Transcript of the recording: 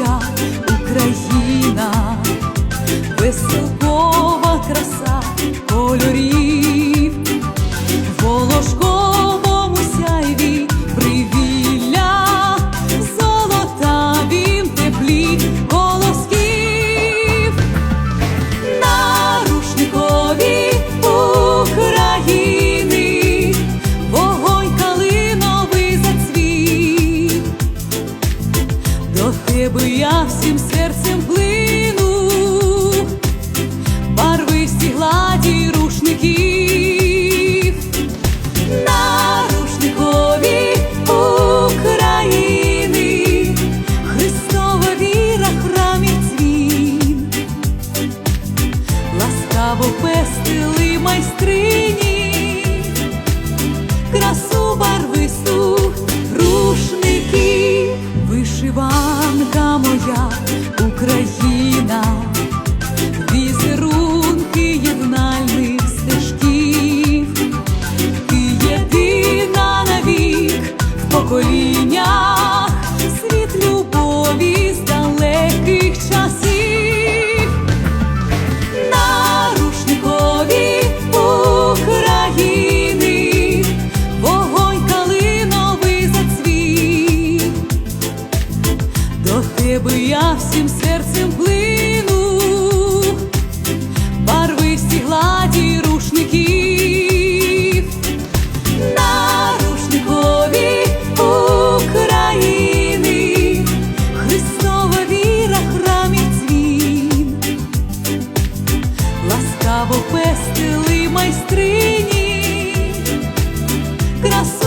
呀。Коли я всім серцем плину, барвисті гладі рушників, на рушникові України, Христова віра храмів цвін, ласкаво пестили майстрині. Поколіннях, світ любові з далеких часів. На рушникові України вогонь калиновий зацвів. До тебе я всім серцем плину, майстрині. Краса